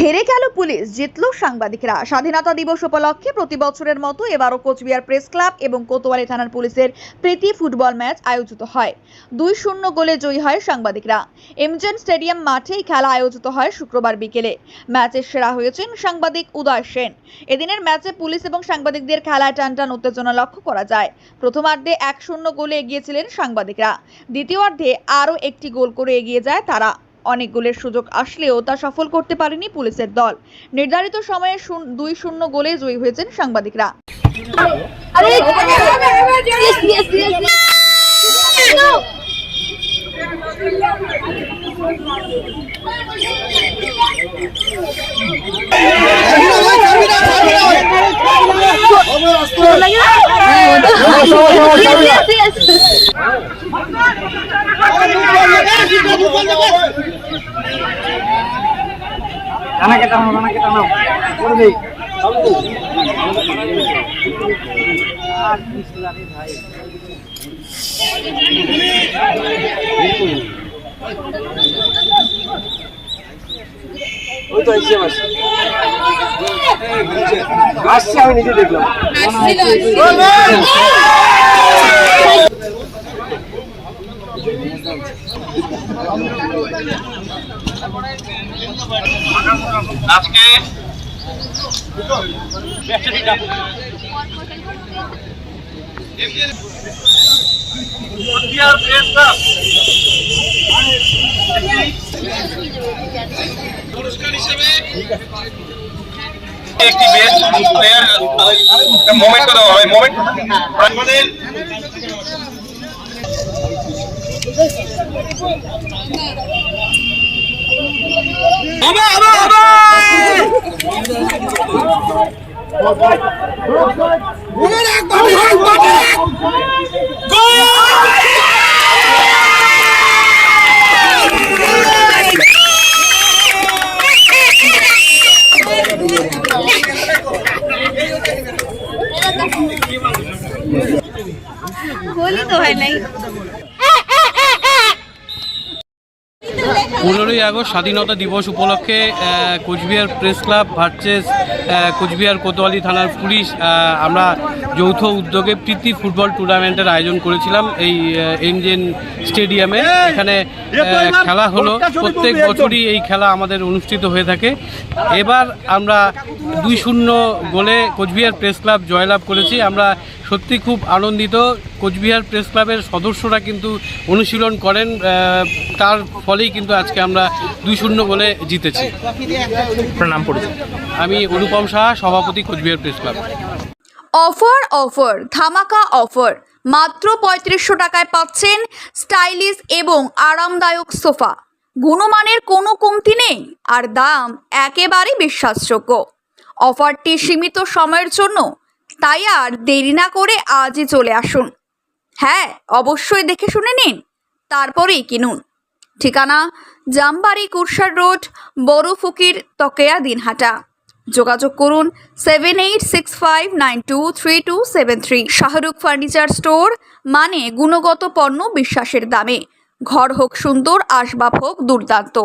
হেরে গেল পুলিশ, জিতল সাংবাদিকরা। স্বাধীনতা দিবস উপলক্ষে প্রতি বছরের মতো এবারও কোচবিহার প্রেস ক্লাব এবং কোতোয়ালি থানার পুলিশের প্রীতি ফুটবল ম্যাচ আয়োজিত হয়। দুই শূন্য গোলে জয়ী হয় সাংবাদিকরা। এমজেন স্টেডিয়াম মাঠে এই খেলা আয়োজিত হয় শুক্রবার বিকেলে। ম্যাচের সেরা হয়েছেন সাংবাদিক উদয় সেন। এদিনের ম্যাচে পুলিশ এবং সাংবাদিকদের খেলায় টানটান উত্তেজনা লক্ষ্য করা যায়। প্রথমার্ধে এক শূন্য গোলে এগিয়েছিলেন সাংবাদিকরা। দ্বিতীয়ার্ধে আরও একটি গোল করে এগিয়ে যায় তারা। অনেক গোলের সুযোগ আসলেও তা সফল করতে পারেনি পুলিশের দল নির্ধারিত সময়ে দুই শূন্য গোলে জয়ী হয়েছেন সাংবাদিকরা জানাকে টানাও জানাকে টানাও করে দেই। ওই তো আসছে। আমি নিজে দেখলাম। আজকে একটি প্লেয়ার মোমেন্ট দেওয়া হবে মোমেন্ট আমাদের होली तो है नहीं পনেরোই আগস্ট স্বাধীনতা দিবস উপলক্ষে Cooch Behar press club versus Cooch Behar Kotwali থানার পুলিশ আমরা যৌথ উদ্যোগে প্রীতি ফুটবল টুর্নামেন্টের আয়োজন করেছিলাম এই এনজেন স্টেডিয়ামে। এখানে খেলা হলো। প্রত্যেক বছরই এই খেলা আমাদের অনুষ্ঠিত হয়ে থাকে। এবার আমরা দুই শূন্য গোলে কোচবিহার প্রেস ক্লাব জয়লাভ করেছি। আমরা সত্যি খুব আনন্দিত। কোচবিহার প্রেস ক্লাবের সদস্যরা কিন্তু অনুশীলন করেন তার ফলেই কিন্তু আজকে আমরা দুই শূন্য বলে জিতেছি। নাম পড়েছে আমি অনুপম সাহা সভাপতি Cooch Behar press club. Offer offer ধামাকা অফার। মাত্র পঁয়ত্রিশশো টাকায় পাচ্ছেন স্টাইলিশ এবং আরামদায়ক সোফা। গুণমানের কোনো কমতি নেই আর দাম একেবারে বিশ্বাসযোগ্য। অফারটি সীমিত সময়ের জন্য তাই আর দেরি না করে আজই চলে আসুন। হ্যাঁ অবশ্যই দেখে শুনে নিন। তারপরেই কিনুন। ঠিকানা, জামবাড়ি কুরসার রোড, বড় ফকির তকেয়া দিনহাটা। যোগাযোগ করুন seven eight six five nine two three two seven three Shahrukh furniture store মানে গুণগত পণ্য বিশ্বাসের দামে। ঘর হোক সুন্দর, আসবাব হোক দুর্দান্ত।